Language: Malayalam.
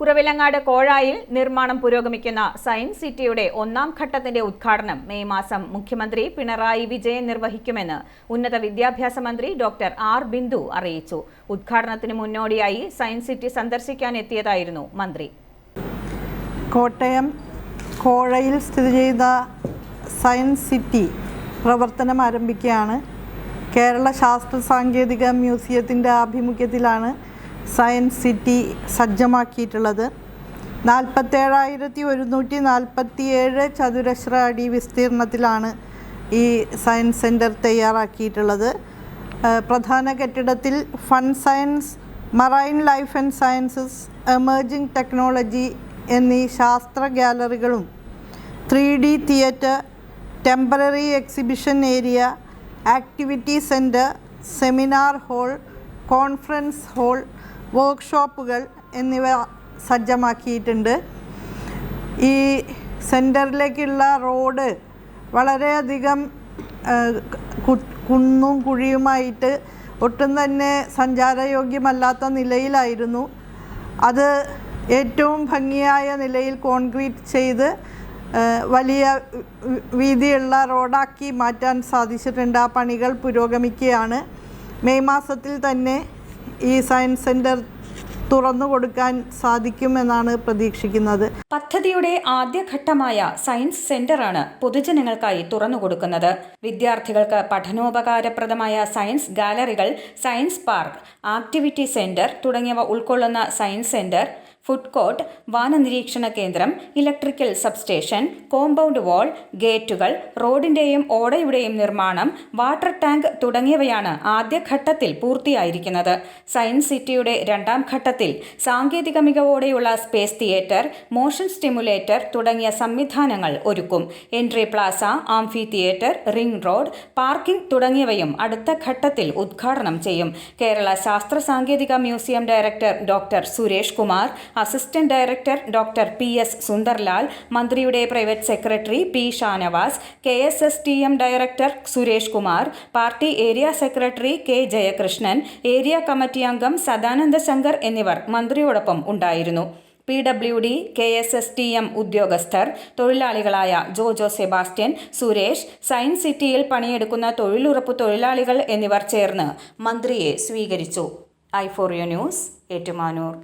കുറവിലങ്ങാട് കോഴായിൽ നിർമ്മാണം പുരോഗമിക്കുന്ന സയൻസ് സിറ്റിയുടെ ഒന്നാം ഘട്ടത്തിന്റെ ഉദ്ഘാടനം മെയ് മാസം മുഖ്യമന്ത്രി പിണറായി വിജയൻ നിർവഹിക്കുമെന്ന് ഉന്നത വിദ്യാഭ്യാസ മന്ത്രി ഡോക്ടർ ആർ ബിന്ദു അറിയിച്ചു. ഉദ്ഘാടനത്തിന് മുന്നോടിയായി സയൻസ് സിറ്റി സന്ദർശിക്കാൻ എത്തിയതായിരുന്നു മന്ത്രി. കോട്ടയം കോഴയിൽ സ്ഥിതി ചെയ്ത സയൻസ് സിറ്റി പ്രവർത്തനം ആരംഭിക്കുകയാണ്. കേരള ശാസ്ത്ര സാങ്കേതിക മ്യൂസിയത്തിന്റെ ആഭിമുഖ്യത്തിലാണ് സയൻസ് സിറ്റി സജ്ജമാക്കിയിട്ടുള്ളത്. നാൽപ്പത്തേഴായിരത്തി ഒരുന്നൂറ്റി നാൽപ്പത്തിയേഴ് ചതുരശ്ര അടി വിസ്തീർണത്തിലാണ് ഈ സയൻസ് സെന്റർ തയ്യാറാക്കിയിട്ടുള്ളത്. പ്രധാന കെട്ടിടത്തിൽ fun science marine life and sciences emerging technology എന്നീ ശാസ്ത്ര ഗാലറികളും three D theatre temporary exhibition area activity centre seminar hall conference hall വർക്ക്ഷോപ്പുകൾ എന്നിവ സജ്ജമാക്കിയിട്ടുണ്ട്. ഈ സെന്ററിലേക്കുള്ള റോഡ് വളരെയധികം കുന്നും കുഴിയുമായിട്ട് ഒട്ടും തന്നെ സഞ്ചാരയോഗ്യമല്ലാത്ത നിലയിലായിരുന്നു. അത് ഏറ്റവും ഭംഗിയായ നിലയിൽ കോൺക്രീറ്റ് ചെയ്ത് വലിയ വീതിയുള്ള റോഡാക്കി മാറ്റാൻ സാധിച്ചിട്ടുണ്ട്. ആ പണികൾ പുരോഗമിക്കുകയാണ്. മെയ് മാസത്തിൽ തന്നെ ഈ സയൻസ് സെന്റർ തുറന്നു കൊടുക്കാൻ സാധിക്കുമെന്നാണ് പ്രതീക്ഷിക്കുന്നത്. പദ്ധതിയുടെ ആദ്യഘട്ടമായ സയൻസ് സെന്ററാണ് പൊതുജനങ്ങൾക്കായി തുറന്നുകൊടുക്കുന്നത് വിദ്യാർത്ഥികൾക്ക് പഠനോപകാരപ്രദമായ സയൻസ് ഗാലറികൾ സയൻസ് പാർക്ക് ആക്ടിവിറ്റി സെന്റർ തുടങ്ങിയവ ഉൾക്കൊള്ളുന്ന സയൻസ് സെന്റർ ഫുഡ് കോർട്ട് വാനനിരീക്ഷണ കേന്ദ്രം ഇലക്ട്രിക്കൽ സബ്സ്റ്റേഷൻ കോമ്പൗണ്ട് വാൾ ഗേറ്റുകൾ റോഡിന്റെയും ഓടയുടെയും നിർമ്മാണം വാട്ടർ ടാങ്ക് തുടങ്ങിയവയാണ് ആദ്യഘട്ടത്തിൽ പൂർത്തിയായിരിക്കുന്നത്. സയൻസ് സിറ്റിയുടെ രണ്ടാം ഘട്ടത്തിൽ സാങ്കേതിക മികവോടെയുള്ള സ്പേസ് തിയേറ്റർ മോഷൻ സ്റ്റിമുലേറ്റർ തുടങ്ങിയ സംവിധാനങ്ങൾ ഒരുക്കും. Entry plaza amphitheatre ring road parking തുടങ്ങിയവയും അടുത്ത ഘട്ടത്തിൽ ഉദ്ഘാടനം ചെയ്യും. കേരള ശാസ്ത്ര സാങ്കേതിക museum director doctor Suresh Kumar assistant director doctor P S Sunderlal മന്ത്രിയുടെ private secretary P Shanavas K S S T M director Suresh Kumar party area secretary K Jayakrishnan area committee അംഗം സദാനന്ദ ശങ്കർ എന്നിവർ മന്ത്രിയോടൊപ്പം ഉണ്ടായിരുന്നു. P W D K S S T M ഉദ്യോഗസ്ഥർ തൊഴിലാളികളായ ജോജോ സെബാസ്റ്റ്യൻ സുരേഷ് സയൻസ് സിറ്റിയിൽ പണിയെടുക്കുന്ന തൊഴിലുറപ്പ് തൊഴിലാളികൾ എന്നിവർ ചേർന്ന് മന്ത്രിയെ സ്വീകരിച്ചു. I four U news Ettumanoor.